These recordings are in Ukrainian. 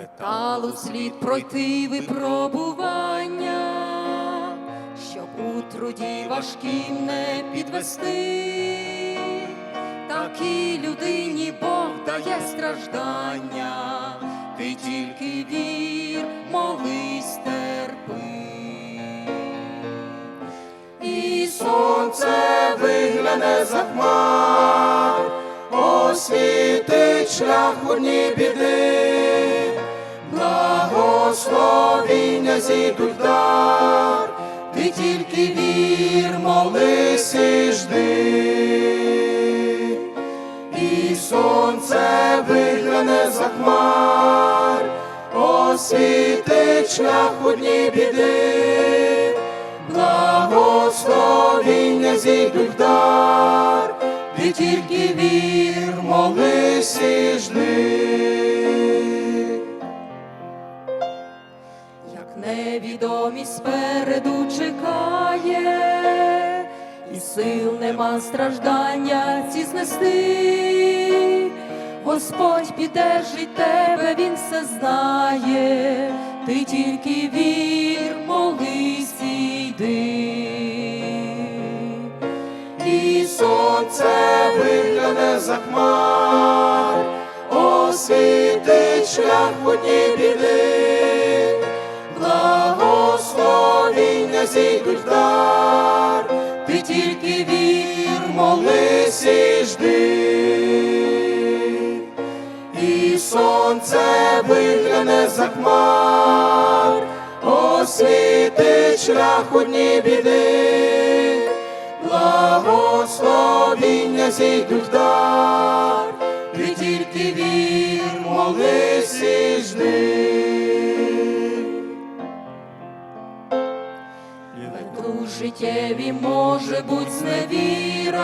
Металу слід пройти випробування, щоб у труді важким не підвести. Такій людині Бог дає страждання, ти тільки вір, молись, терпи. І сонце вигляне за хмар, освітить шлях у дні біди, благословіння зійдуть дар, ти тільки вір, молись і жди. І сонце вигляне за хмар, освітить шлях у дні біди, благословіння зійдуть дар, ти тільки вір, молись і жди. Невідомість спереду чекає, і сил нема страждання ці знести. Господь піддержить тебе, він все знає, ти тільки вір, молись і йди. І сонце вигляне за хмар, освітить шлях у біди, благословіння зійдуть дар, ти тільки вір, молись і жди. І сонце вигляне за хмар, освітить шлях у дні біди, благословіння зійдуть дар, ти тільки вір, молись і жди. У життєві може бути зневіра,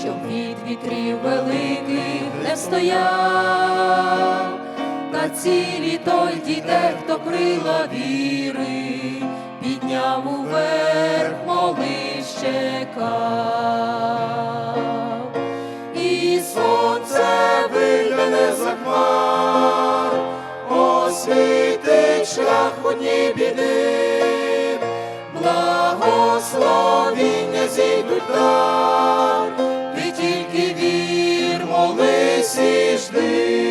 щоб від вітрів великих не стояв, на цілі той дійде, хто крила віри, підняв уверх, молись, чекав. І сонце вигляне за хмар, освітить біди, благословіння зійдуть дар, ти тільки вір, молись і жди.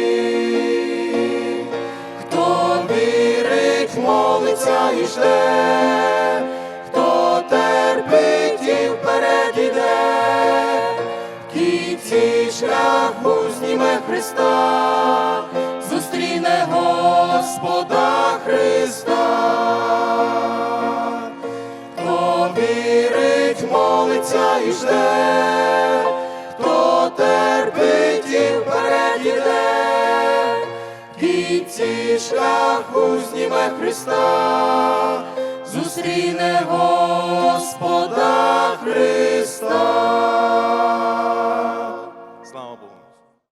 Хто вірить, молиться і жде, хто терпить і вперед іде, в кінці шляху зніме Христа, зустріне Господа молиться і жде, хто терпить і вперед іде, кінці шляху зніме Христа, зустріне Господа